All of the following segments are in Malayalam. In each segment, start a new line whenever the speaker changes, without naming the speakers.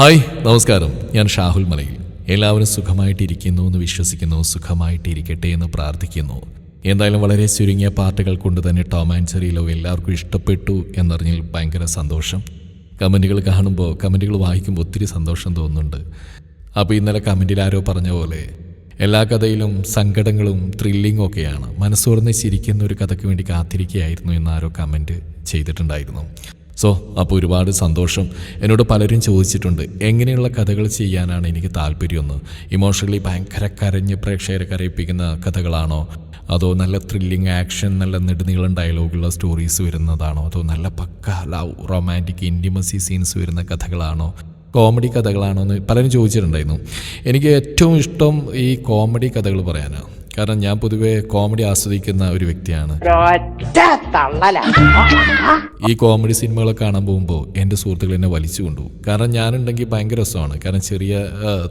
ഹായ് നമസ്കാരം. ഞാൻ ഷാഹുൽ മലയിൽ. എല്ലാവരും സുഖമായിട്ടിരിക്കുന്നു എന്ന് വിശ്വസിക്കുന്നു. സുഖമായിട്ടിരിക്കട്ടെ എന്ന് പ്രാർത്ഥിക്കുന്നു. എന്തായാലും വളരെ ചുരുങ്ങിയ പാർട്ടുകൾ കൊണ്ട് തന്നെ ടോം ആൻഡ് ചെറിയിലോ എല്ലാവർക്കും ഇഷ്ടപ്പെട്ടു എന്നറിഞ്ഞതിൽ ഭയങ്കര സന്തോഷം. കമന്റുകൾ കാണുമ്പോൾ കമന്റുകൾ വായിക്കുമ്പോൾ ഒത്തിരി സന്തോഷം തോന്നുന്നുണ്ട്. അപ്പോൾ ഇന്നലെ കമന്റിൽ ആരോ പറഞ്ഞ പോലെ എല്ലാ കഥയിലും സങ്കടങ്ങളും ത്രില്ലിങ്ങും ഒക്കെയാണ്. മനസ്സോർന്ന് ചിരിക്കുന്ന ഒരു കഥയ്ക്ക് വേണ്ടി കാത്തിരിക്കുകയായിരുന്നു എന്നാരോ കമന്റ് ചെയ്തിട്ടുണ്ടായിരുന്നു. സോ അപ്പോൾ ഒരുപാട് സന്തോഷം. എന്നോട് പലരും ചോദിച്ചിട്ടുണ്ട് എങ്ങനെയുള്ള കഥകൾ ചെയ്യാനാണ് എനിക്ക് താല്പര്യമെന്ന്? ഇമോഷണലി ഭയങ്കര കരഞ്ഞ് പ്രേക്ഷകരെ കരയിപ്പിക്കുന്ന കഥകളാണോ? അതോ നല്ല ത്രില്ലിങ് ആക്ഷൻ നല്ല നെടുനീളം ഡയലോഗുള്ള സ്റ്റോറീസ് വരുന്നതാണോ? അതോ നല്ല പക്ക ലവ് റൊമാന്റിക് ഇന്റിമസി സീൻസ് വരുന്ന കഥകളാണോ? കോമഡി കഥകളാണോ? എന്ന് പലരും ചോദിച്ചിട്ടുണ്ടായിരുന്നു. എനിക്ക് ഏറ്റവും ഇഷ്ടം ഈ കോമഡി കഥകൾ പറയാനാണ്. കാരണം ഞാൻ പൊതുവെ കോമഡി ആസ്വദിക്കുന്ന ഒരു വ്യക്തിയാണ്. ഈ കോമഡി സിനിമകളൊക്കെ കാണാൻ പോകുമ്പോൾ എന്റെ സുഹൃത്തുക്കൾ എന്നെ വലിച്ചു കൊണ്ടുപോകും. കാരണം ഞാനുണ്ടെങ്കിൽ ഭയങ്കര രസമാണ്. കാരണം ചെറിയ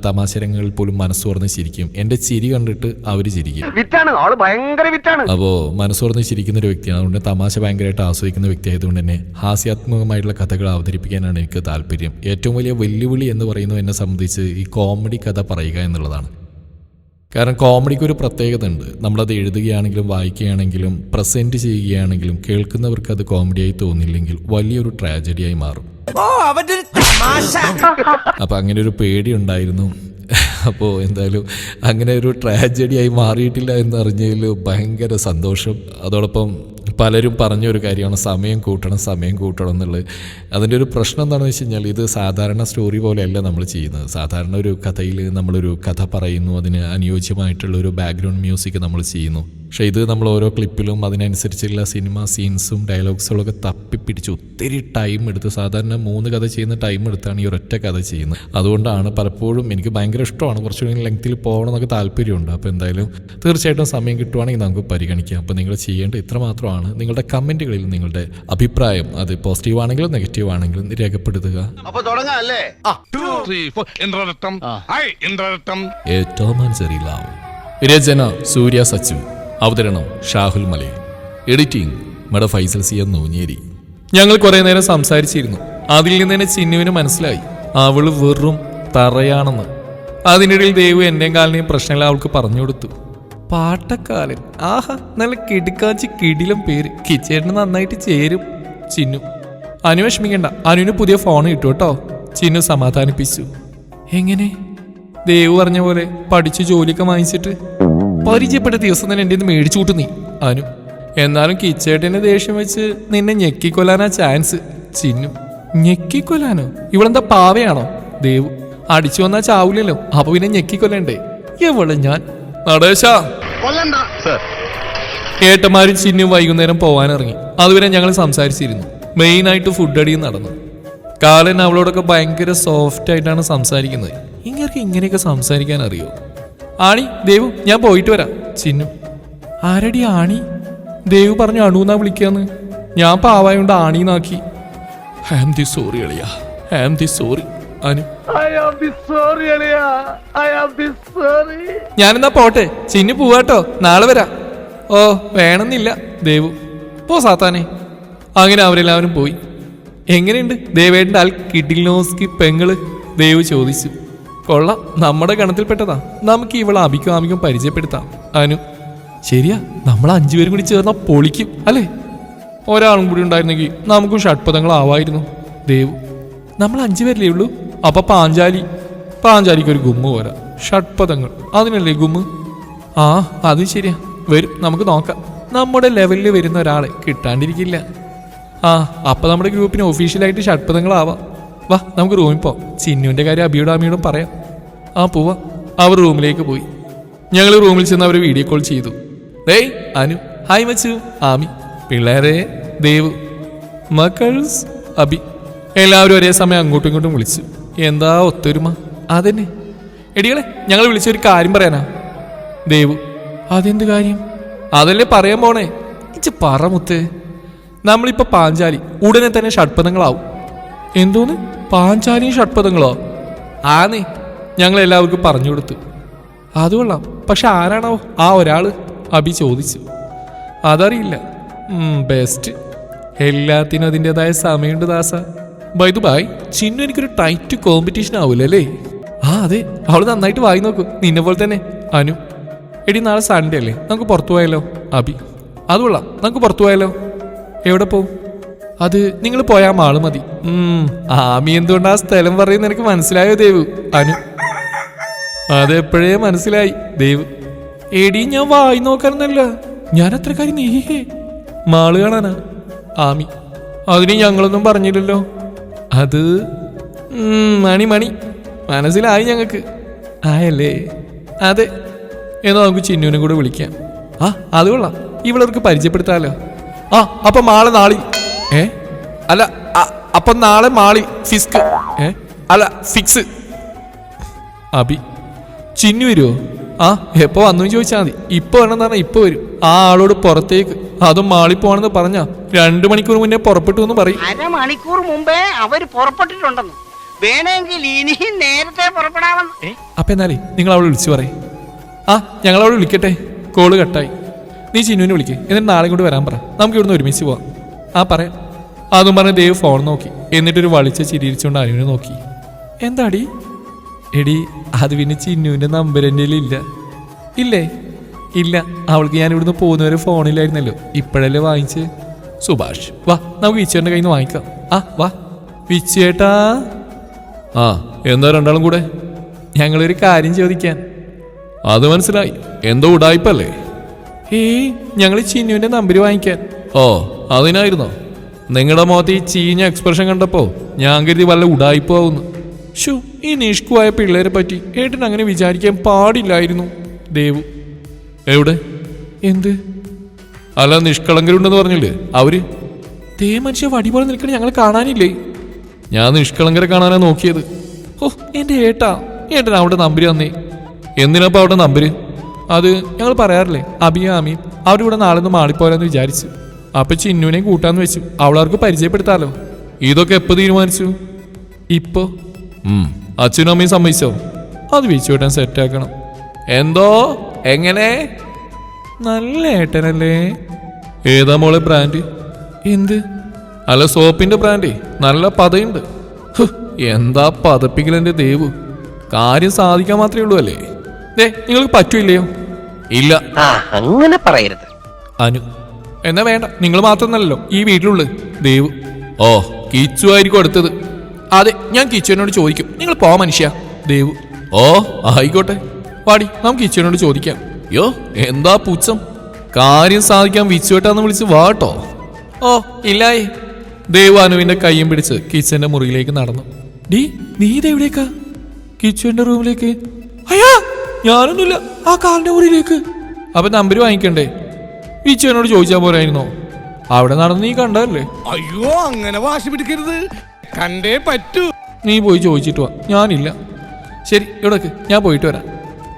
തമാശരങ്ങൾ പോലും മനസ്സ് തുറന്ന് ചിരിക്കും. എന്റെ ചിരി കണ്ടിട്ട് അവർ ചിരിക്കും.
വിറ്റാണ്. ആൾ ഭയങ്കര വിറ്റാണ്.
അപ്പോൾ മനസ്സ് തുറന്ന് ചിരിക്കുന്ന ഒരു വ്യക്തിയാണ്. അതുകൊണ്ട് തമാശ ഭയങ്കരമായിട്ട് ആസ്വദിക്കുന്ന വ്യക്തി ആയതുകൊണ്ട് തന്നെ ഹാസ്യാത്മകമായിട്ടുള്ള കഥകൾ അവതരിപ്പിക്കാനാണ് എനിക്ക് താല്പര്യം. ഏറ്റവും വലിയ വെല്ലുവിളി എന്ന് പറയുന്നത് എന്നെ സംബന്ധിച്ച് ഈ കോമഡി കഥ പറയുക എന്നുള്ളതാണ്. കാരണം കോമഡിക്ക് ഒരു പ്രത്യേകത ഉണ്ട് നമ്മളത് എഴുതുകയാണെങ്കിലും വായിക്കുകയാണെങ്കിലും പ്രസന്റ് ചെയ്യുകയാണെങ്കിലും കേൾക്കുന്നവർക്ക് അത് കോമഡിയായി തോന്നില്ലെങ്കിൽ വലിയൊരു ട്രാജഡിയായി മാറും. അപ്പൊ അങ്ങനെ ഒരു പേടി ഉണ്ടായിരുന്നു. അപ്പോൾ എന്തായാലും അങ്ങനെ ഒരു ട്രാജഡിയായി മാറിയിട്ടില്ല എന്നറിഞ്ഞതിൽ ഭയങ്കര സന്തോഷം. അതോടൊപ്പം പലരും പറഞ്ഞൊരു കാര്യമാണ് സമയം കൂട്ടണം സമയം കൂട്ടണം എന്നുള്ളത്. അതിന്റെ ഒരു പ്രശ്നം എന്താണെന്ന് വെച്ച് കഴിഞ്ഞാൽ ഇത് സാധാരണ സ്റ്റോറി പോലെയല്ല നമ്മൾ ചെയ്യുന്നത്. സാധാരണ ഒരു കഥയിൽ നമ്മളൊരു കഥ പറയുന്നു അതിന് അനുയോജ്യമായിട്ടുള്ള ഒരു ബാക്ക്ഗ്രൗണ്ട് മ്യൂസിക് നമ്മൾ ചെയ്യുന്നു. പക്ഷെ ഇത് നമ്മൾ ഓരോ ക്ലിപ്പിലും അതിനനുസരിച്ചുള്ള സിനിമ സീൻസും ഡയലോഗ്സുകളും ഒക്കെ തപ്പിപ്പിടിച്ച് ഒത്തിരി ടൈം എടുത്ത് സാധാരണ മൂന്ന് കഥ ചെയ്യുന്ന ടൈം എടുത്താണ് ഈ ഒരൊറ്റ കഥ ചെയ്യുന്നത്. അതുകൊണ്ടാണ് പലപ്പോഴും എനിക്ക് ഭയങ്കര ഇഷ്ടമാണ് കുറച്ചുകൂടി ലെങ്ത്തിൽ പോകണം എന്നൊക്കെ താല്പര്യമുണ്ട്. അപ്പോൾ എന്തായാലും തീർച്ചയായിട്ടും സമയം കിട്ടുവാണെങ്കിൽ നമുക്ക് പരിഗണിക്കാം. അപ്പോൾ നിങ്ങൾ ചെയ്യേണ്ടത് ഇത്ര മാത്രമാണ് നിങ്ങളുടെ കമന്റുകളിൽ നിങ്ങളുടെ അഭിപ്രായം അത് പോസിറ്റീവ് ആണെങ്കിലും നെഗറ്റീവ് ആണെങ്കിലും രേഖപ്പെടുത്തുക. രചന സൂര്യ സച്ചു. അവതരണം ഷാഹുൽ മലി. എഡിറ്റിംഗ് മട ഫൈസൽ സി എം നൂഞ്ഞേരി. ഞങ്ങൾ കുറെ നേരം സംസാരിച്ചിരുന്നു. അതിൽ നിന്ന് തന്നെ ചിന്നുവിന് മനസ്സിലായി. അവൾ വെറും തറയാണെന്ന്. അതിനിടയിൽ ദേവു എന്റെയും കാലിനെയും പ്രശ്നങ്ങൾ അവൾക്ക് പറഞ്ഞു കൊടുത്തു. പാട്ടക്കാലൻ. ആഹാ നല്ല കിടുക്കാച്ചി കിടിലം പേര്. കിച്ചേട്ടന് നന്നായിട്ട് ചേരും. ചിന്നു. അനു വിഷമിക്കണ്ട. അനുവിന് പുതിയ ഫോൺ കിട്ടും കേട്ടോ. ചിന്നു സമാധാനിപ്പിച്ചു. എങ്ങനെ? ദേവ് പറഞ്ഞ പോലെ പഠിച്ചു ജോലിയൊക്കെ വാങ്ങിച്ചിട്ട് പരിചയപ്പെട്ട ദിവസം തന്നെ എന്റെ നിന്ന് മേടിച്ചു കൂട്ടു നീ അനു. എന്നാലും കിച്ചേട്ടന്റെ ദേഷ്യം വെച്ച് നിന്നെ ഞെക്കിക്കൊല്ലാനാ ചാൻസ് ചിന്നു. ഞെക്കിക്കൊല്ലാനോ? ഇവളെന്താ പാവയാണോ? ദേവ്. അടിച്ചു വന്നാ ചാവൂലല്ലോ. അപ്പൊ പിന്നെ ഞെക്കിക്കൊല്ലണ്ടേ? എവൾ ഞാൻ? നടേശ.
കൊല്ലണ്ട. സർ.
ഏട്ടന്മാരും ചിന്നും വൈകുന്നേരം പോവാനിറങ്ങി. അതുവരെ ഞങ്ങൾ സംസാരിച്ചിരുന്നു. മെയിൻ ആയിട്ട് ഫുഡ് അടിയും നടന്നു. കാലൻ അവളോടൊക്കെ ഭയങ്കര സോഫ്റ്റ് ആയിട്ടാണ് സംസാരിക്കുന്നത്. ഇങ്ങനെ ഇങ്ങനെയൊക്കെ സംസാരിക്കാൻ അറിയോ? ആണി ദേവു ഞാൻ പോയിട്ട് വരാം. ചിന്നു ആരടി ആണി? ദേവു പറഞ്ഞു അണുന്നാ വിളിക്കാന്ന്. ഞാൻ പാവായോണ്ട് ആണീന്നാക്കി ഐ ആം ദി സോറി അളിയാ. I am the sorry Anu. ഞാനെന്നാ പോട്ടെ. ചിന്നു പോവാട്ടോ. നാളെ വരാ. ഓ വേണമെന്നില്ല ദേവു. പോ സാത്താനെ. അങ്ങനെ അവരെല്ലാവരും പോയി. എങ്ങനെയുണ്ട്? ദേവേട്ടന്റെ ആൾ കിഡിൽനോസ്കി പെങ്ങൾ? ദേവ് ചോദിച്ചു. കൊള്ളാം. നമ്മുടെ ഗണത്തിൽപ്പെട്ടതാ. നമുക്ക് ഇവളെ അഭിക്കും ആമിക്കും പരിചയപ്പെടുത്താം. അനു ശരിയാ. നമ്മൾ അഞ്ചുപേരും കൂടി ചേർന്ന പൊളിക്കും അല്ലേ? ഒരാളും കൂടി ഉണ്ടായിരുന്നെങ്കിൽ നമുക്കും ഷഡ്പഥങ്ങളാവായിരുന്നു ദേവു നമ്മൾ അഞ്ചുപേരല്ലേ ഉള്ളൂ? അപ്പൊ പാഞ്ചാലി പാഞ്ചാലിക്ക് ഒരു ഗുമ്മ് പോരാ. ഷഡ്പഥങ്ങൾ അതിനല്ലേ ഗുമ്മ്? ആ അത് ശരിയാ. വരും നമുക്ക് നോക്കാം. നമ്മുടെ ലെവലിൽ വരുന്ന ഒരാളെ കിട്ടാണ്ടിരിക്കില്ല. ആ അപ്പൊ നമ്മുടെ ഗ്രൂപ്പിന് ഒഫീഷ്യലായിട്ട് ഷഡ്പഥങ്ങളാവാം വാ നമുക്ക് റൂമിൽ പോവാം. ചിന്നുവിന്റെ കാര്യം അബിയോടും അമ്മിയോടും പറയാം. ആ പോവാ. അവർ റൂമിലേക്ക് പോയി. ഞങ്ങൾ റൂമിൽ ചെന്ന് അവർ വീഡിയോ കോൾ ചെയ്തു. ഡേയ് അനു. ഹായ് മച്ചു. ആമി. പിള്ളേരെ ദേവ്. മക്കൾസ് അബി. എല്ലാവരും ഒരേ സമയം അങ്ങോട്ടും ഇങ്ങോട്ടും വിളിച്ചു. എന്താ ഒത്തൊരുമ? അതന്നെ. എടികളെ ഞങ്ങൾ വിളിച്ചൊരു കാര്യം പറയാനാ. ദേവു അതെന്ത് കാര്യം? അതല്ലേ പറയാൻ പോണേ. ഇച്ച് പറ മുത്ത്. നമ്മളിപ്പോ പാഞ്ചാലി ഉടനെ തന്നെ ഷഡ്പഥങ്ങളാവും എന്തോന്ന്? പാഞ്ചാലിയും ഷഡ്പഥങ്ങളോ ആന്നേ ഞങ്ങൾ എല്ലാവർക്കും പറഞ്ഞു കൊടുത്തു. അത് കൊള്ളാം. പക്ഷെ ആരാണോ ആ ഒരാൾ? അഭി ചോദിച്ചു. അതറിയില്ല. ബെസ്റ്റ് എല്ലാത്തിനും അതിന്റെതായ സമയമുണ്ട് ദാസ. ബൈ ദു ബൈ ചിന്നു എനിക്കൊരു ടൈറ്റ് കോമ്പറ്റീഷൻ ആവൂലല്ലേ ആ അതെ. അവൾ നന്നായിട്ട് വായി നോക്കൂ. നിന്നെ പോലെ തന്നെ. അനു എടി നാളെ സൺഡേ അല്ലേ? നമുക്ക് പുറത്തു പോയാലോ? അബി അത് കൊള്ളാം. നമുക്ക് പുറത്തു പോയാലോ? എവിടെ പോവും? അത് നിങ്ങൾ പോയാൽ മാൾ മതി. ആമി എന്തുകൊണ്ട് ആ സ്ഥലം പറയുന്ന എനിക്ക് മനസ്സിലായോ ദേവു? അനു. അതെപ്പോഴേ മനസ്സിലായി ദേവ്. എടി ഞാൻ വായി നോക്കാനൊന്നല്ല ഞാൻ അത്ര കാര്യം നീ. മാൾ കാണാനാ. ആമി അതിന് ഞങ്ങളൊന്നും പറഞ്ഞില്ലല്ലോ. അത് മണി മണി. മനസ്സിലായി ഞങ്ങൾക്ക് ആയല്ലേ? അതെ. എന്നാ നമുക്ക് ചിന്നുവിനെ കൂടെ വിളിക്കാം. ആ അത് കൊള്ളാം. ഇവളവർക്ക് പരിചയപ്പെടുത്താലോ? ആ അപ്പം നാളെ നാളി. ഏ? അല്ല അപ്പം നാളെ മാളി ഫിസ്ക്. ഏ? അല്ല ഫിക്സ്. അബി ചിന്നു വരുമോ ആ എപ്പോൾ വന്നു ചോദിച്ചാൽ മതി. ഇപ്പോൾ വേണമെന്ന് പറഞ്ഞാൽ ഇപ്പോൾ വരും. ആ ആളോട് പുറത്തേക്ക്. അതും മാളിപ്പോണെന്ന് പറഞ്ഞ പറഞ്ഞാ രണ്ടു മണിക്കൂർ മുന്നേ പുറപ്പെട്ടു എന്ന് പറയും.
അരമണിക്കൂർ മുമ്പേ അവർ പുറപ്പെട്ടിട്ടുണ്ടെന്ന്. വേണമെങ്കിൽ ഇനിയും നേരത്തെ പുറപ്പെടാമെന്ന്?
അപ്പൊ എന്നാലേ നിങ്ങൾ അവളെ വിളിച്ചു പറയും. ആ ഞങ്ങൾ അവളെ വിളിക്കട്ടെ. കോൾ കട്ടായി. നീ ചിന്നുവിനെ വിളിക്ക്. എന്നിട്ട് നാളെ കൊണ്ട് വരാൻ പറ. നമുക്ക് ഇവിടുന്ന് ഒരുമിച്ച് പോവാം. ആ പറയാം. അതും പറഞ്ഞ് ദേവ് ഫോൺ നോക്കി. എന്നിട്ടൊരു വളിച്ച ചിരിച്ചുകൊണ്ട് അനുവിനെ നോക്കി. എന്താടി? എടി അത് പിന്നെ ചിന്നുവിന്റെ നമ്പർ എന്റെ ഇല്ല? ഇല്ലേ? ഇല്ല അവൾക്ക് ഞാൻ ഇവിടുന്ന് പോകുന്നവരെ ഫോണിലായിരുന്നല്ലോ. ഇപ്പോഴല്ലേ വാങ്ങിച്ച്? സുഭാഷ് വാ നമുക്ക് വിച്ചേട്ടന്റെ കയ്യിൽ നിന്ന് വാങ്ങിക്കാം. ആ വാ. വിച്ചേട്ടാ. ആ എന്താ രണ്ടാളും കൂടെ? ഞങ്ങളൊരു കാര്യം ചോദിക്കാൻ അത് മനസ്സിലായി. എന്തോ ഉടായ്പല്ലേ? ഏയ് ഞങ്ങൾ ചിന്നുവിന്റെ നമ്പർ വാങ്ങിക്കാൻ. ഓ അതിനായിരുന്നോ? നിങ്ങളുടെ മുഖത്ത് ഈ ചീഞ്ഞ എക്സ്പ്രഷൻ കണ്ടപ്പോൾ ഞാൻ കരുതി വല്ല ഉടായ്പാവുന്നു. ഷു ഈ നിഷ്കുവായ പിള്ളേരെ പറ്റി ഏട്ടൻ അങ്ങനെ വിചാരിക്കാൻ പാടില്ലായിരുന്നു. ദേവു എവിടെ? എന്ത്? അല്ല നിഷ്കളങ്കരുണ്ടെന്ന് പറഞ്ഞില്ലേ? അവർ? തേ മനുഷ്യ വടി പോലെ നിൽക്കണ ഞങ്ങൾ കാണാനില്ലേ? ഞാൻ നിഷ്കളങ്കരെ കാണാനാ നോക്കിയത്. ഓ എന്റെ ഏട്ടാ ഏട്ടൻ അവിടെ നമ്പര് തന്നേ. എന്തിനപ്പോ അവിടെ നമ്പര്? അത് ഞങ്ങൾ പറയാറില്ലേ അബിയും ആമിയും അവരിവിടെ നാളെ ഒന്ന് മാളിപ്പോരാന്ന് വിചാരിച്ചു. അപ്പൊ ചിന്നുവിനെയും കൂട്ടാന്ന് വെച്ചു അവളവർക്ക് പരിചയപ്പെടുത്താലോ? ഇതൊക്കെ എപ്പോ തീരുമാനിച്ചു? ഇപ്പോ? അച്ഛനും അമ്മയും സമ്മതിച്ചോ? അത് സെറ്റ് ആക്കണം. എന്തോ? എങ്ങനെ? നല്ല ഏട്ടനല്ലേ? ഏതാ മോളെ ബ്രാൻഡ്? എന്ത്? അല്ല സോപ്പിന്റെ ബ്രാൻഡേ. നല്ല പതയുണ്ട്. എന്താ പതപ്പിക്കലെന്റെ ദേവ്? കാര്യം സാധിക്കാൻ മാത്രമേ ഉള്ളൂ അല്ലേ? ദേ നിങ്ങൾക്ക് പറ്റൂല്ലയോ? ഇല്ല.
ആ അങ്ങനെ പറയരുത്.
അനു എന്നാ വേണ്ട. നിങ്ങൾ മാത്രമല്ലല്ലോ ഈ വീട്ടിലുള്ളു. ദേവ്. ഓ കിച്ചു ആയിരിക്കും അടുത്തത്. അതെ ഞാൻ കിച്ചുവിനോട് ചോദിക്കും. നിങ്ങൾ പോ മനുഷ്യ. ദേവ്. ഓ ആയിക്കോട്ടെ. പാടി നമുക്ക് കിച്ചുവിനോട് ചോദിക്കാം. യോ എന്താ പുച്ഛം? കാര്യം സാധിക്കാൻ വിച്ചുവേട്ടാന്ന് വിളിച്ച് വാട്ടോ ഓ ഇല്ലായി. ദേവാനുവിന്റെ കൈയും കയ്യും പിടിച്ച് കിച്ചന്റെ മുറിയിലേക്ക് നടന്നു. ഡീ നീ ഇതെവിടേക്കാ കിച്ചന്റെ റൂമിലേക്ക്. അയ്യാ ഞാനൊന്നുമില്ല. ആ കാറിന്റെ മുറിയിലേക്ക്. അപ്പൊ നമ്പർ വാങ്ങിക്കണ്ടേ? വിച്ചുവിനോട് ചോദിച്ചാൽ പോരായിരുന്നോ? അവിടെ നടന്ന് നീ കണ്ടല്ലേ
അയ്യോ അങ്ങനെ വാശി പിടിക്കരുത്. കണ്ടേ പറ്റൂ.
നീ പോയി ചോദിച്ചിട്ട് വാ. ഞാനില്ല. ശരി ഇവിടേക്ക്. ഞാൻ പോയിട്ട് വരാം.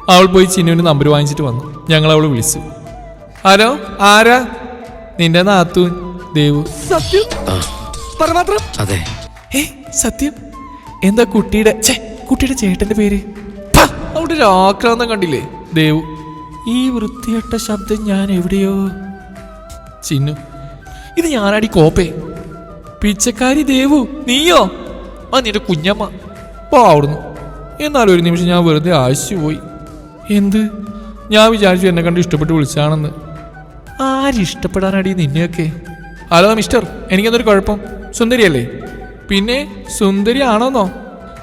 അവൾ പോയി ചിന്നുവിന് നമ്പർ വാങ്ങിച്ചിട്ട് വന്നു. ഞങ്ങൾ അവൾ വിളിച്ചു. ഹലോ ആരാ? നിന്റെ നാത്തൂൻ ദേവു. സത്യം? പരമാത്രം
അതെ.
ഏ സത്യം? എന്താ കുട്ടിയുടെ ഛേ കുട്ടിയുടെ ചേട്ടന്റെ പേര്? അവിടെ ഒരു ആക്രാന്തം കണ്ടില്ലേ? ദേവു. ഈ വൃത്തിയട്ട ശബ്ദം ഞാൻ എവിടെയോ? ചിന്നു. ഇത് ഞാനാടി കോപ്പേ. പിച്ചക്കാരി ദേവു നീയോ? ആ നിന്റെ കുഞ്ഞമ്മ. പോ അവിടുന്ന്. എന്നാലും ഒരു നിമിഷം ഞാൻ വെറുതെ ആശിച്ചു പോയി എന്ത്? ഞാൻ വിചാരിച്ചു എന്നെ കണ്ട് ഇഷ്ടപ്പെട്ട് വിളിച്ചാണെന്ന്. ആരിഷ്ടപ്പെടാനടി നിന്നെയൊക്കെ? Hello mister. എനിക്കെന്തൊരു കുഴപ്പം? സുന്ദരിയല്ലേ? പിന്നെ സുന്ദരി ആണോന്നോ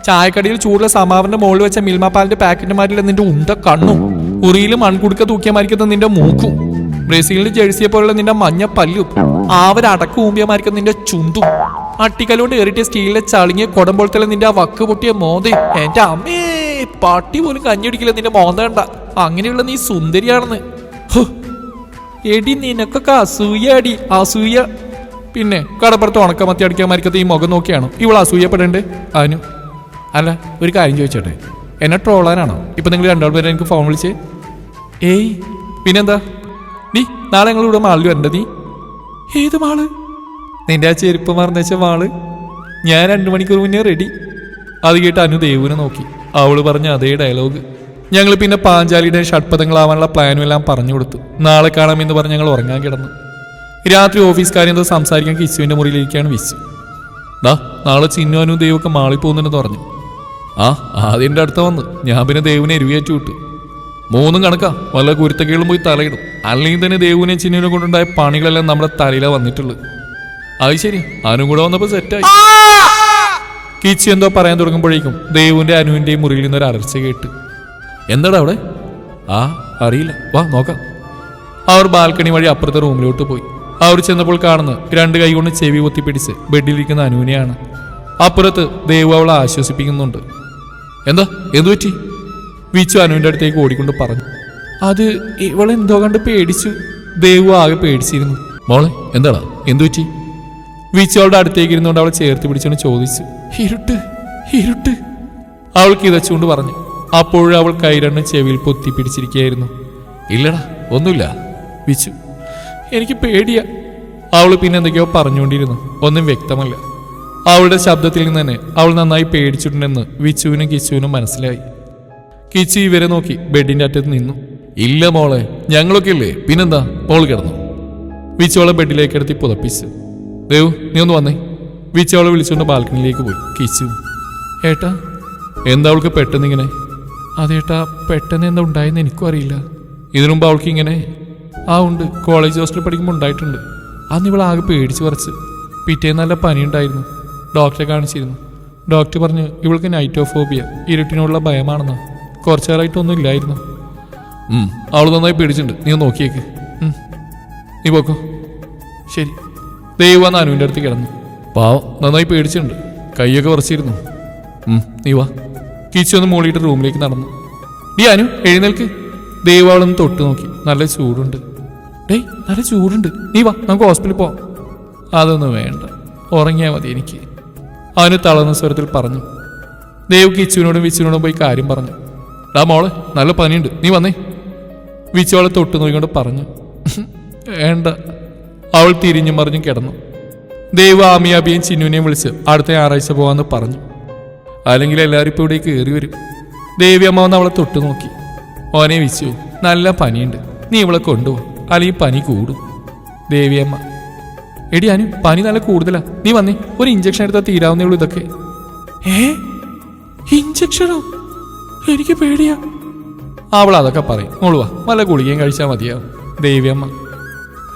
ചായക്കടിയിൽ ചൂടുള്ള സമാവറിന്റെ മുകളിൽ വെച്ച മിൽമാപ്പാലിന്റെ പാക്കറ്റ് മാറ്റിൽ നിന്റെ ഉണ്ട കണ്ണും ഉറിയിൽ മൺകുടുക്ക തൂക്കിയ മാരിക്കുന്ന നിന്റെ മൂക്കും ബ്രസീലിന്റെ ജേഴ്സിയെ പോലുള്ള നിന്റെ മഞ്ഞ പല്ലും ആവരടക്കം ഊമ്പിയ മാരിക്കുന്ന നിന്റെ ചുണ്ടും അട്ടിക്കലോണ്ട് ഏറിട്ടിയ സ്റ്റീലിലെ ചളിങ്ങിയ കൊടം പോലത്തെ നിന്റെ ആ വക്ക് പൊട്ടിയ മോന്ത എന്റെ അമ്മേ! പട്ടി പോലും കഞ്ഞിടിക്കില്ല നിന്റെ മോന്ത കണ്ട. അങ്ങനെയുള്ള നീ സുന്ദരിയാണെന്ന്. എടി നിനക്കൊക്കെ അസൂയടി അസൂയ. പിന്നെ കടപ്പുറത്ത് ഉണക്കമത്തി അടിക്കാൻ മരിക്കത്തെ ഈ മുഖം നോക്കിയാണോ? ഇവൾ അസൂയപ്പെടേണ്ടത് അനു. അല്ല ഒരു കാര്യം ചോദിച്ചോട്ടെ? എന്നെ ട്രോളാനാണോ? ഇപ്പൊ നിങ്ങൾ രണ്ടാൾ പേരെ എനിക്ക് ഫോൺ വിളിച്ച്? ഏയ് പിന്നെന്താ? നീ നാളെ ഞങ്ങൾ ഇവിടെ മാളിൽ വരണ്ട നീ? ഏത് മാൾ? നിന്റെ ആ ചെരുപ്പ് മറന്നു വെച്ച മാൾ? ഞാൻ രണ്ടു മണിക്കൂർ മുന്നേ റെഡി അത് കേട്ട് അനു ദേവുവിനെ നോക്കി. അവൾ പറഞ്ഞ അതേ ഡയലോഗ്. ഞങ്ങൾ പിന്നെ പാഞ്ചാലിയുടെ ഷഡ്പഥങ്ങളാവാനുള്ള പ്ലാനും എല്ലാം പറഞ്ഞു കൊടുത്തു. നാളെ കാണാം എന്ന് പറഞ്ഞ് ഞങ്ങൾ ഉറങ്ങാൻ കിടന്നു. രാത്രി ഓഫീസ് കാര്യം എന്തോ സംസാരിക്കാൻ കിച്ചുവിന്റെ മുറിയിലിരിക്കുകയാണ് വിശു ദാ നാളെ ചിന്നുവാനും ദൈവമൊക്കെ മാളി പോകുന്നെന്ന് പറഞ്ഞു. ആ ആദ്യം എന്റെ അടുത്ത വന്ന്. ഞാൻ പിന്നെ ദേവിനെ എരുവിയേറ്റു വിട്ടു. മൂന്നും കണക്കാ. വല്ല കുരുത്തക്കേളും പോയി തലയിടും. അല്ലെങ്കിൽ തന്നെ ദേവുവിനെ ചിന്നുവിനെ കൊണ്ടുണ്ടായ പണികളെല്ലാം നമ്മുടെ തലയിലാണ് വന്നിട്ടുള്ളത്. അത് ശരി. അനു കൂടെ വന്നപ്പോ സെറ്റായി കിച്ചി എന്തോ പറയാൻ തുടങ്ങുമ്പോഴേക്കും ദേവുവിന്റെ അനുവിന്റെയും മുറിയിൽ നിന്നൊരു അലർച്ച കേട്ട്. എന്താടാ അവിടെ? ആ അറിയില്ല. വാ നോക്കാം. അവർ ബാൽക്കണി വഴി അപ്പുറത്തെ റൂമിലോട്ട് പോയി. അവർ ചെന്നപ്പോൾ കാണുന്ന രണ്ട് കൈ കൊണ്ട് ചെവി ഒത്തിപ്പിടിച്ച് ബെഡിലിരിക്കുന്ന അനുവിനെയാണ്. അപ്പുറത്ത് ദേവു അവളെ ആശ്വസിപ്പിക്കുന്നുണ്ട്. എന്താ? എന്തു പറ്റി? വിച്ചു അനുവിന്റെ അടുത്തേക്ക് ഓടിക്കൊണ്ട് പറഞ്ഞു. അത് ഇവളെന്തോ കണ്ട് പേടിച്ചു. ദേവു ആകെ പേടിച്ചിരുന്നു. മോളെ എന്താടാ? എന്തു പറ്റി? വിച്ചു അവളുടെ അടുത്തേക്ക് ഇരുന്നുകൊണ്ട് അവളെ ചേർത്ത് പിടിച്ചോണ്ട് ചോദിച്ചു. ഇരുട്ട് ഇരുട്ട്. അവൾ കിതച്ചുകൊണ്ട് പറഞ്ഞു. അപ്പോഴും അവൾ കൈരണ്ണ് ചെവിയിൽ പൊത്തി പിടിച്ചിരിക്കുകയായിരുന്നു. ഇല്ലടാ ഒന്നുമില്ല. വിച്ചു എനിക്ക് പേടിയാ. അവൾ പിന്നെ എന്തൊക്കെയോ പറഞ്ഞുകൊണ്ടിരുന്നു. ഒന്നും വ്യക്തമല്ല. അവളുടെ ശബ്ദത്തിൽ നിന്ന് തന്നെ അവൾ നന്നായി പേടിച്ചിട്ടുണ്ടെന്ന് വിച്ചുവിനും കിച്ചുവിനും മനസ്സിലായി. കിച്ചു ഇവരെ നോക്കി ബെഡിന്റെ അറ്റത്ത് നിന്നു. ഇല്ല മോളെ ഞങ്ങളൊക്കെ ഇല്ലേ? പിന്നെന്താ? മോൾ കിടന്നു. വിച്ചോളെ ബെഡിലേക്ക് എടുത്തി പുതപ്പിച്ചു. ദേവു നീ ഒന്ന് വന്നേ. വിച്ചോളെ വിളിച്ചുകൊണ്ട് ബാൽക്കണിയിലേക്ക് പോയി. കിച്ചു ഏട്ടാ എന്താ അവൾക്ക് പെട്ടെന്ന് ഇങ്ങനെ അതേട്ടാ പെട്ടെന്ന് എന്താ ഉണ്ടായെന്ന് എനിക്കും അറിയില്ല. ഇതിനു മുമ്പ് അവൾക്ക് ഇങ്ങനെ ആ ഉണ്ട് കോളേജ് ഹോസ്റ്റലിൽ പഠിക്കുമ്പോൾ ഉണ്ടായിട്ടുണ്ട്. അന്ന് ഇവൾ ആകെ പേടിച്ച് പറിച്ച്. പിറ്റേന്ന് നല്ല പനി ഉണ്ടായിരുന്നു ഡോക്ടറെ കാണിച്ചിരുന്നു. ഡോക്ടർ പറഞ്ഞു ഇവൾക്ക് നൈറ്റോഫോബിയ ഇരുട്ടിനോടുള്ള ഭയമാണെന്നോ. കുറച്ചു കാലമായിട്ടൊന്നും ഇല്ലായിരുന്നു അവൾ നന്നായി പേടിച്ചിട്ടുണ്ട്. നീ നോക്കിയേക്ക്. നീ പോക്കോ. ശരി. ദൈവം നാനുവിന്റെ അടുത്ത് കിടന്നു. പാവം നന്നായി പേടിച്ചിട്ടുണ്ട്. കൈയൊക്കെ വറച്ചിരുന്നു. നീ വാ. കിച്ചു ഒന്ന് മൂളിയിട്ട് റൂമിലേക്ക് നടന്നു. ഡി അനു എഴുന്നേൽക്ക്. ദൈവാളൊന്ന് തൊട്ട് നോക്കി. നല്ല ചൂടുണ്ട്. ഡേയ് നല്ല ചൂടുണ്ട്. നീ വാ നമുക്ക് ഹോസ്പിറ്റലിൽ പോവാം. അതൊന്നും വേണ്ട. ഉറങ്ങിയാൽ മതി എനിക്ക്. അവന് തളർന്ന സ്വരത്തിൽ പറഞ്ഞു. ദേവ് കിച്ചുവിനോടും വിച്ചുവിനോടും പോയി കാര്യം പറഞ്ഞു. ഡാ മോളെ നല്ല പനിയുണ്ട്. നീ വന്നേ. വിച്ചോളെ തൊട്ട് നോക്കിക്കൊണ്ട് പറഞ്ഞു. വേണ്ട. അവൾ തിരിഞ്ഞു മറിഞ്ഞും കിടന്നു. ദേവ് അബിയും ചിന്നുവിനെയും വിളിച്ച് അടുത്ത ഞായറാഴ്ച പോവാന്ന് പറഞ്ഞു. അല്ലെങ്കിൽ എല്ലാവരും ഇപ്പോൾ ഇവിടെ കയറി വരും. ദേവി അമ്മ വന്ന് അവളെ തൊട്ട് നോക്കി. ഓനെ വിശു നല്ല പനിയുണ്ട്. നീ ഇവളെ കൊണ്ടുപോ. അല്ലെങ്കിൽ പനി കൂടും. ദേവിയമ്മ എടി അനു പനി നല്ല കൂടുതലാ. നീ വന്നേ. ഒരു ഇഞ്ചക്ഷൻ എടുത്താൽ തീരാവുന്നേ ഉള്ളൂ ഇതൊക്കെ. ഏ? ഇഞ്ചക്ഷനോ എനിക്ക് പേടിയാ. അവൾ അതൊക്കെ പറയും. മോൾ വാ വല്ല ഗുളികയും കഴിച്ചാൽ മതിയാവും. ദേവിയമ്മ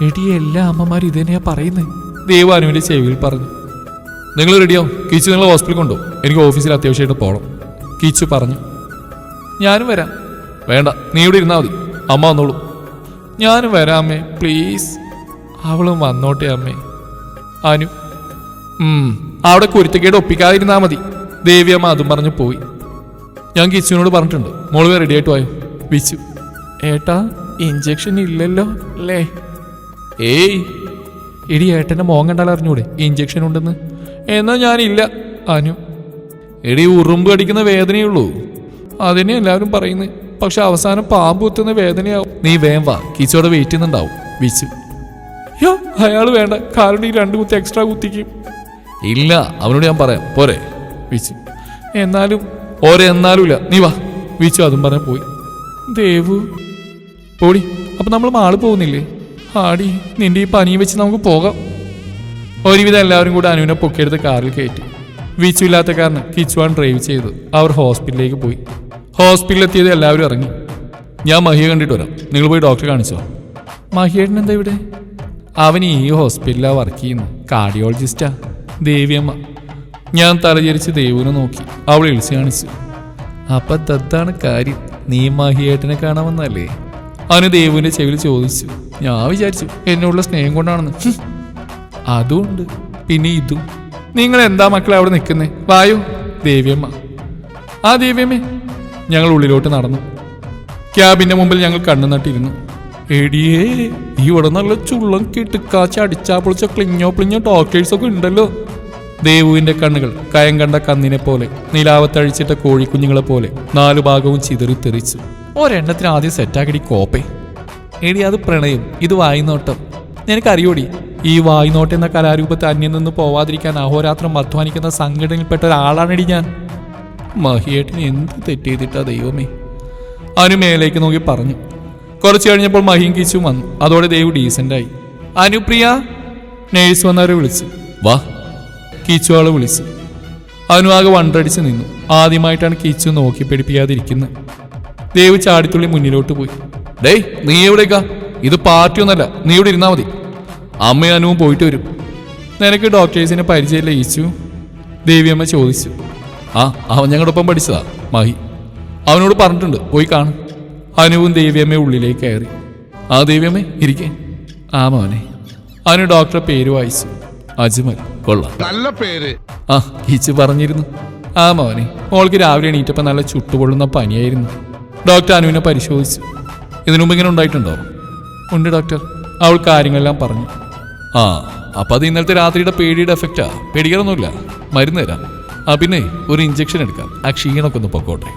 എടി എല്ലാ അമ്മമാരും ഇത് തന്നെയാ ദേവാനുവിന്റെ ചെവിയിൽ പറഞ്ഞു. നിങ്ങൾ റെഡിയോ കീച്ചു നിങ്ങൾ ഹോസ്പിറ്റലിൽ കൊണ്ടോ എനിക്ക് ഓഫീസിൽ അത്യാവശ്യമായിട്ട് പോകണം കീച്ചു പറഞ്ഞു. ഞാനും വരാം. വേണ്ട നീ ഇവിടെ ഇരുന്നാൽ മതി. അമ്മ വന്നോളൂ. ഞാനും വരാം അമ്മേ പ്ലീസ് അവളും വന്നോട്ടെ അമ്മേ. അനു. അവിടെ കുരുത്തക്കേട് ഒപ്പിക്കാതിരുന്നാൽ മതി. ദേവിയമ്മ അതും പറഞ്ഞു പോയി. ഞാൻ കിച്ചുവിനോട് പറഞ്ഞിട്ടുണ്ട്. മോൾ റെഡി ആയിട്ട് പോയോ വിച്ചു ഏട്ടാ ഇഞ്ചക്ഷൻ ഇല്ലല്ലോ അല്ലേ? ഏയ് എടി ഏട്ടന്റെ മോൻ കണ്ടാൽ അറിഞ്ഞൂടെ? ഇഞ്ചക്ഷൻ ഉണ്ടെന്ന്. എന്നാ ഞാനില്ല അനു. എടി ഉറുമ്പ് കടിക്കുന്ന വേദനയുള്ളൂ. അതിനെ എല്ലാവരും പറയുന്നു പക്ഷെ അവസാനം പാമ്പ് കുത്തുന്ന വേദനയാവും. നീ വേം വാ കിച്ചോടെ വെയിറ്റ് ചെയ്യുന്നുണ്ടാവും. വിച്ചു യോ അയാൾ വേണ്ട കാരണം ഈ രണ്ട് കുത്തി എക്സ്ട്രാ കുത്തിക്കും. ഇല്ല അവനോട് ഞാൻ പറയാം പോരെ. വിച്ചു എന്നാലും ഓരെ എന്നാലും ഇല്ല നീ വാ. വിച്ചു അതും പറയാൻ പോയി. ദേവു. പോടി അപ്പൊ നമ്മൾ മാൾ പോകുന്നില്ലേ? ആടി നിന്റെ ഈ പനിയും വെച്ച് നമുക്ക് പോകാം. ഒരുവിധം എല്ലാവരും കൂടെ അനുവിനെ പൊക്കിയെടുത്ത് കാറിൽ കയറ്റി. വിച്ചു ഇല്ലാത്ത കാരണം കിച്ചുവാൻ ഡ്രൈവ് ചെയ്തു അവർ ഹോസ്പിറ്റലിലേക്ക് പോയി. ഹോസ്പിറ്റലിൽ എത്തിയത് എല്ലാവരും ഇറങ്ങി. ഞാൻ മഹിയെ കണ്ടിട്ട് വരാം. നിങ്ങൾ പോയി ഡോക്ടറെ കാണിച്ചോ. മഹിയേട്ടൻ എന്താ ഇവിടെ? അവൻ ഈ ഹോസ്പിറ്റലിലാണ് വർക്ക് ചെയ്യുന്നു. കാർഡിയോളജിസ്റ്റാ ദേവിയമ്മ. ഞാൻ തലചരിച്ച് ദേവുവിനെ നോക്കി. അവൾ ഇളിച്ച് കാണിച്ചു. അപ്പൊ ദത്താണ് കാര്യം. നീ മഹിയേട്ടനെ കാണാമെന്നല്ലേ അവന് ദേവുവിന്റെ ചെവിയിൽ ചോദിച്ചു. ഞാൻ വിചാരിച്ചു എന്നോടുള്ള സ്നേഹം കൊണ്ടാണെന്ന്. അതുകൊണ്ട് പിന്നെ ഇതും. നിങ്ങൾ എന്താ മക്കളെ അവിടെ നിൽക്കുന്നേ? വായു ദേവിയമ്മ. ആ ദേവിയമ്മേ. ഞങ്ങൾ ഉള്ളിലോട്ട് നടന്നു. ക്യാബിന്റെ മുമ്പിൽ ഞങ്ങൾ കണ്ണു നട്ടിരുന്നു. എടിയേ ഇവിടെ നല്ല ചുള്ളം കിട്ടുക്കാച്ച് അടിച്ചാ പൊളിച്ച ക്ലിഞ്ഞോ പ്ലിഞ്ഞോ ടോക്കേഴ്സ് ഒക്കെ ഉണ്ടല്ലോ. ദേവുവിന്റെ കണ്ണുകൾ കയം കണ്ട കന്നിനെ പോലെ നിലാവത്തഴിച്ചിട്ട കോഴിക്കുഞ്ഞുങ്ങളെ പോലെ നാലു ഭാഗവും ചിതറി തെറിച്ചു ഒരെണ്ണത്തിന് ആദ്യം സെറ്റാക്കിടി കോപ്പേ. എടി അത് പ്രണയം. ഇത് വായ്നോട്ടം. നിനക്കറിയോടി ഈ വായ്നോട്ടം എന്ന കലാരൂപത്തെ അന്യം നിന്ന് പോവാതിരിക്കാൻ അഹോരാത്രം അധ്വാനിക്കുന്ന സംഘടനയിൽപ്പെട്ട ഒരാളാണെടി ഞാൻ. മഹിയേട്ടന് എന്ത് തെറ്റെയ്തിട്ടാ ദൈവമേ? അനു മേലേക്ക് നോക്കി പറഞ്ഞു. കുറച്ച് കഴിഞ്ഞപ്പോൾ മഹിയും കിച്ചും വന്നു. അതോടെ ദേവ് ഡീസന്റായി അനുപ്രിയ നേഴ്സ് വന്നവരെ വിളിച്ചു. വാ. കിച്ചു ആളെ വിളിച്ചു. അവനുമാകെ വണ്ടടിച്ച് നിന്നു. ആദ്യമായിട്ടാണ് കിച്ചു നോക്കി പിടിപ്പിക്കാതിരിക്കുന്നത് ദേവ് ചാടിത്തുള്ളി മുന്നിലോട്ട് പോയി. ഡേയ് നീ എവിടേക്കാ? ഇത് പാർട്ടിയൊന്നല്ല നീ ഇവിടെ ഇരുന്നാ മതി. അമ്മയും അനുവും പോയിട്ട് വരും. നിനക്ക് ഡോക്ടേഴ്സിനെ പരിചയമില്ല ഈച്ചു ദേവിയമ്മ ചോദിച്ചു. ആ അവൻ ഞങ്ങളുടെ ഒപ്പം പഠിച്ചതാ മഹി. അവനോട് പറഞ്ഞിട്ടുണ്ട് പോയി കാണും. അനുവും ദേവിയമ്മ ഉള്ളിലേക്ക് കയറി. ആ ദേവിയമ്മേ ഇരിക്കേ. ആ മോനെ. അവന് ഡോക്ടറെ പേര് വായിച്ചു. അജ്മൽ കൊള്ളാം.
നല്ല പേര്.
ആ ഈച്ച് പറഞ്ഞിരുന്നു. ആ മോനെ മോൾക്ക് രാവിലെ എണീറ്റപ്പോൾ നല്ല ചുട്ടുപൊള്ളുന്ന പനിയായിരുന്നു. ഡോക്ടർ അനുവിനെ പരിശോധിച്ചു. ഇതിനു മുമ്പ് ഇങ്ങനെ ഉണ്ടായിട്ടുണ്ടോ? ഉണ്ട് ഡോക്ടർ അവൾ കാര്യങ്ങളെല്ലാം പറഞ്ഞു. ആ അപ്പം അത് ഇന്നലത്തെ രാത്രിയുടെ പേടിയുടെ എഫക്റ്റാ പേടിക്കാനൊന്നുമില്ല. മരുന്ന് തരാം. ആ പിന്നെ ഒരു ഇഞ്ചക്ഷൻ എടുക്കാം. ആ ക്ഷീണമൊക്കെ ഒന്ന് പൊക്കോട്ടെ.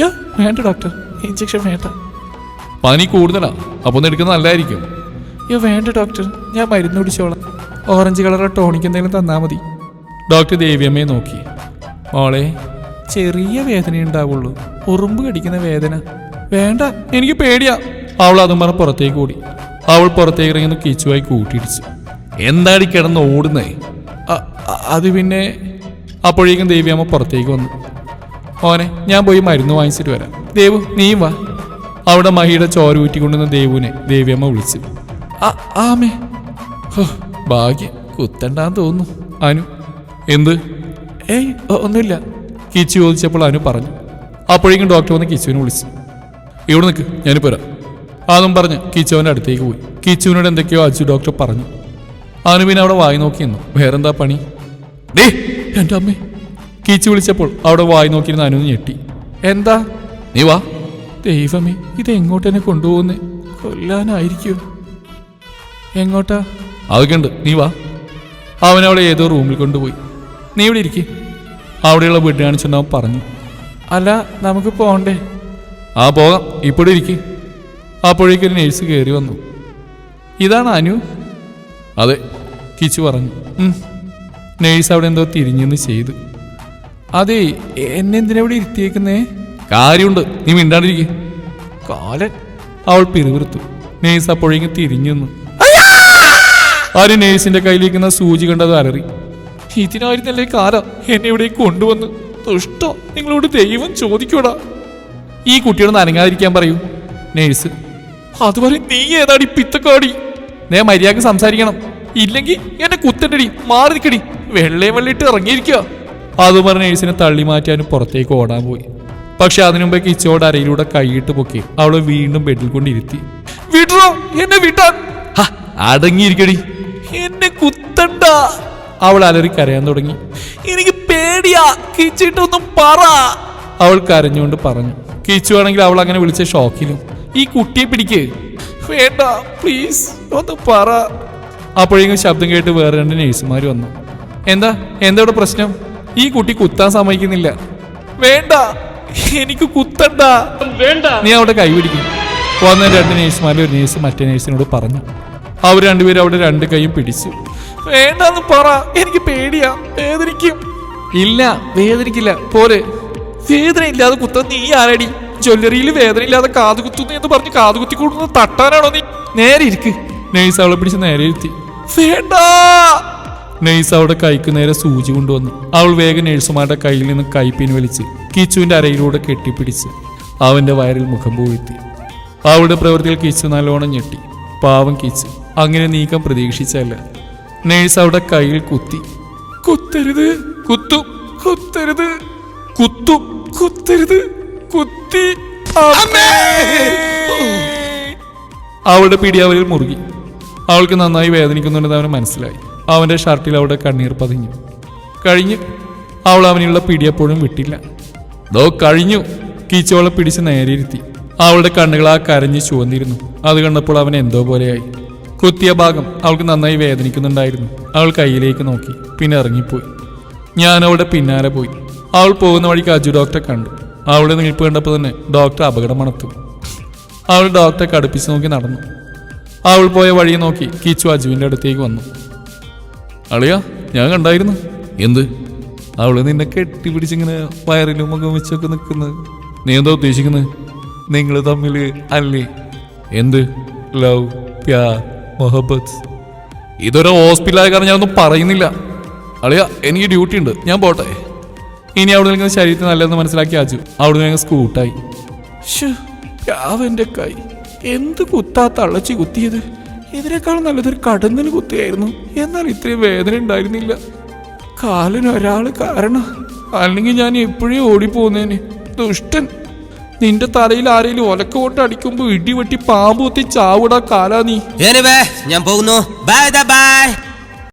യാ വേണ്ട ഡോക്ടർ ഇഞ്ചക്ഷൻ വേണ്ട. പനി കൂടുതലാ. അപ്പോൾ ഒന്ന് എടുക്കുന്നത് നല്ലതായിരിക്കും. യോ വേണ്ട ഡോക്ടർ ഞാൻ മരുന്ന് കുടിച്ചോളാം. ഓറഞ്ച് കളർ ടോണിക്ക് എന്തെങ്കിലും തന്നാൽ മതി. ഡോക്ടർ ദേവിയമ്മയെ നോക്കി. മോളെ ചെറിയ വേദന ഉണ്ടാവുള്ളൂ. ഉറുമ്പ് കടിക്കുന്ന വേദന. വേണ്ട എനിക്ക് പേടിയാ. അവൾ അതും പറഞ്ഞ് പുറത്തേക്ക് ഓടി. അവൾ പുറത്തേക്ക് ഇറങ്ങി കീച്ചുവായി കൂട്ടിയിടിച്ചു. എന്താടി കിടന്ന് ഓടുന്നേ? അത് പിന്നെ അപ്പോഴേക്കും ദേവിയമ്മ പുറത്തേക്ക് വന്നു. ഓനെ ഞാൻ പോയി മരുന്ന് വാങ്ങിച്ചിട്ട് വരാം. ദേവു നീയും വാ. അവിടെ മഹിയുടെ ചോര ഊറ്റിക്കൊണ്ടുവന്ന ദേവുവിനെ ദേവിയമ്മ വിളിച്ചു. "ആ- ആമേ. ഭാഗ്യം കുത്തണ്ടാന്ന് തോന്നുന്നു. അനു എന്ത്? ഏയ് ഒന്നുമില്ല. കിച്ചു ചോദിച്ചപ്പോൾ അനു പറഞ്ഞു. അപ്പോഴേക്കും ഡോക്ടർ വന്ന് കിച്ചുവിനെ വിളിച്ചു. ഇവിടെ നിൽക്ക് ഞാനിപ്പോ വരാം. അതും പറഞ്ഞ് കീച്ചുവിന്റെ അടുത്തേക്ക് പോയി. കീച്ചുവിനോട് എന്തൊക്കെയോ അജു ഡോക്ടർ പറഞ്ഞു. അവന് പിന്നെ അവിടെ വായി നോക്കി നിന്നു. വേറെന്താ പണി? ഡേ എന്റെ അമ്മേ. കീച്ചു വിളിച്ചപ്പോൾ അവിടെ വായി നോക്കിയിരുന്ന അനു ഞെട്ടി. എന്താ? നീ വാ. ദൈവമേ ഇത് എങ്ങോട്ട് എന്നെ കൊണ്ടുപോകുന്നേ? കൊല്ലാനായിരിക്കോ എങ്ങോട്ടാ? അതൊക്കെ ഉണ്ട് നീ വാ. അവൻ ഏതോ റൂമിൽ കൊണ്ടുപോയി. നീ ഇവിടെ ഇരിക്കേ. അവിടെയുള്ള വീട് കാണിച്ചുകൊണ്ട് അവൻ പറഞ്ഞു. അല്ല നമുക്ക് പോകണ്ടേ ആ പോകാം. ഇപ്പോഴും ഇരിക്കും. അപ്പോഴേക്കൊരു നേഴ്സ് കയറി വന്നു. ഇതാണ് അനു? അതെ കിച്ചു പറഞ്ഞു. നേഴ്സ് അവിടെ എന്തോ തിരിഞ്ഞെന്ന് ചെയ്തു. അതെ എന്നെ എന്തിനാ ഇവിടെ ഇരുത്തിയേക്കുന്നേ? കാര്യമുണ്ട് നീ മിണ്ടാണ്ടിരിക്കെ. കാലൻ അവൾ പിറുവിറുത്തു നേഴ്സ് അപ്പോഴേക്കും തിരിഞ്ഞു നിന്നു. ആര് നേഴ്സിന്റെ കയ്യിലിരിക്കുന്ന സൂചി കണ്ടത് അലറി. ഇതിനായിരുന്നല്ലേ കാല? എന്നെ ഇവിടെ കൊണ്ടുവന്ന്. ദുഷ്ടോ നിങ്ങളോട് ദൈവം ചോദിക്കൂടാ ഈ കുട്ടിയോട് നനങ്ങാതിരിക്കാൻ പറയൂ. നേഴ്സ് അതുവരെ നീ ഏതാടി പിത്തക്കാടി? നേ മര്യാദയ്ക്ക് സംസാരിക്കണം. ഇല്ലെങ്കിൽ എന്നെ കുത്തണ്ടടി മാറി നിൽക്കടി. വെള്ളേ വെള്ളിട്ട് ഇറങ്ങിയിരിക്കുക. അത് പറഞ്ഞ നേഴ്സിനെ തള്ളി മാറ്റാനും പുറത്തേക്ക് ഓടാൻ പോയി. പക്ഷെ അതിനു മുമ്പേ കിച്ചോട് അരയിലൂടെ കൈയിട്ട് പൊക്കി അവളെ വീണ്ടും ബെഡിൽ കൊണ്ടിരുത്തി. വിടോ എന്നെ വിട്ടാ അടങ്ങിയിരിക്കടി. എന്നെ കുത്തണ്ട. അവൾ അലറി കരയാൻ തുടങ്ങി. എനിക്ക് പേടിയാ കിച്ചിട്ടൊന്നും പറ. അവൾ കരഞ്ഞുകൊണ്ട് പറഞ്ഞു. കിച്ചു ആണെങ്കിൽ അവൾ അങ്ങനെ വിളിച്ച ഷോക്കിലും ഈ കുട്ടിയെ പിടിക്ക്. വേണ്ട പ്ലീസ് ഒന്ന് പറ. അപ്പോഴേക്കും ശബ്ദം കേട്ട് വേറെ രണ്ട് നേഴ്സുമാർ വന്നു. എന്താ എന്താ ഇവിടെ പ്രശ്നം? ഈ കുട്ടി കുത്താൻ സമ്മതിക്കുന്നില്ല. വേണ്ട എനിക്ക് കുത്തണ്ട. വേണ്ട. നീ അവിടെ കൈപിടിക്കും വന്ന രണ്ട് നേഴ്സുമാരിൽ ഒരു നേഴ്സ് മറ്റേ നേഴ്സിനോട് പറഞ്ഞു. അവർ രണ്ടുപേരും അവിടെ രണ്ട് കൈയും പിടിച്ചു വേണ്ടെന്ന് പറ എനിക്ക് പേടിയാ വേദനിക്കും. ഇല്ല വേദനിക്കില്ല പോരെ. വേദന ഇല്ലാതെ കുത്താൻ നീ ആരടി? ജ്വല്ലറിയിൽ വേദനയില്ലാതെ കാത് കുത്തുന്നു എന്ന് പറഞ്ഞ് കാത് കുത്തി കൂടുന്നത് തട്ടാനാണോ നീ? നേരെ ഇരിക്ക്. നേഴ്സ് അവളെ പിടിച്ച് നേരെ ഇരുത്തി. വേണ്ട! നേഴ്സ് അവളുടെ കൈക്ക് നേരെ സൂചി കൊണ്ടുവന്നു. അവൾ വേഗം നേഴ്സുമാരുടെ കയ്യിൽ നിന്ന് കൈപ്പിൻ വലിച്ച് കിച്ചുവിന്റെ അരയിലൂടെ കെട്ടിപ്പിടിച്ച് അവന്റെ വയറിൽ മുഖം പൂഴ്ത്തി. അവളുടെ പ്രവൃത്തിയിൽ കിച്ചു നല്ലോണം ഞെട്ടി. പാവം കിച്ചു അങ്ങനെ നീക്കം പ്രതീക്ഷിച്ചല്ല. നേഴ്സ് അവളുടെ കയ്യിൽ കുത്തി. കുത്തരുത്. കുത്തു. കുത്തരുത്. കുത്തും. കുത്തരുത്. കുത്തി! അവളുടെ പിടി അവരിൽ മുറുകി. അവൾക്ക് നന്നായി വേദനിക്കുന്നുണ്ടെന്ന് അവന് മനസ്സിലായി. അവന്റെ ഷർട്ടിൽ അവളുടെ കണ്ണീർ പതിഞ്ഞു. കഴിഞ്ഞു അവൾ അവനുള്ള പിടി എപ്പോഴും വിട്ടില്ല. ദോ കഴിഞ്ഞു. കീച്ചവളെ പിടിച്ച് നേരെയിരുത്തി അവളുടെ കണ്ണുകൾ ആ കരഞ്ഞ് ചുവന്നിരുന്നു. അത് കണ്ടപ്പോൾ അവൻ എന്തോ പോലെയായി. കുത്തിയ ഭാഗം അവൾക്ക് നന്നായി വേദനിക്കുന്നുണ്ടായിരുന്നു. അവൾ കയ്യിലേക്ക് നോക്കി. പിന്നെ ഇറങ്ങിപ്പോയി. ഞാൻ അവളുടെ പിന്നാലെ പോയി. അവൾ പോകുന്ന വഴിക്ക് അജു ഡോക്ടറെ കണ്ടു. അവളുടെ നിൽപ്പ് കണ്ടപ്പോൾ തന്നെ ഡോക്ടർ അപകടം മണത്തു. അവൾ ഡോക്ടറെ കടുപ്പിച്ച് നോക്കി നടന്നു. അവൾ പോയ വഴി നോക്കി കിച്ചു അജുവിന്റെ അടുത്തേക്ക് വന്നു. അളിയാ ഞാൻ കണ്ടായിരുന്നു. എന്ത്? അവൾ നിന്നെ കെട്ടിപ്പിടിച്ചിങ്ങനെ വയറിലും മുഖം വെച്ചൊക്കെ നിൽക്കുന്നു. നീ എന്താ ഉദ്ദേശിക്കുന്നത് നിങ്ങൾ തമ്മിൽ അല്ലേ. എന്ത്? ലവ് പ്യാർ മൊഹബത്ത്. ഇതൊരു ഹോസ്പിറ്റലായ കാരണം ഞാനൊന്നും പറയുന്നില്ല. അളിയാ എനിക്ക് ഡ്യൂട്ടി ഉണ്ട് ഞാൻ പോട്ടെ. ഇനി അവിടെ നിൽക്കുന്ന ശരീരത്തിന് നല്ലതെന്ന് മനസ്സിലാക്കി അജു അവിടെ നിന്ന് സ്കൂട്ടായി. രാവന്റെ കൈ. എന്ത് കുത്താ തള്ളച്ചി കുത്തിയത്? ഇതിനേക്കാളും നല്ലതൊരു കടന്നിന് കുത്തിയായിരുന്നു. എന്നാൽ ഇത്രയും വേദന ഉണ്ടായിരുന്നില്ല. കാലിന് ഒരാൾ കാരണം. അല്ലെങ്കിൽ ഞാൻ എപ്പോഴേ ഓടിപ്പോന്നേനെ ദുഷ്ടൻ. നിന്റെ തലയിൽ ആരെങ്കിലും ഒലക്കോട്ട് അടിക്കുമ്പോ ഇടിവെട്ടി പാമ്പ് ചാവിടാ കാലാ നീ.
ഞാൻ പോകുന്നു. Bye bye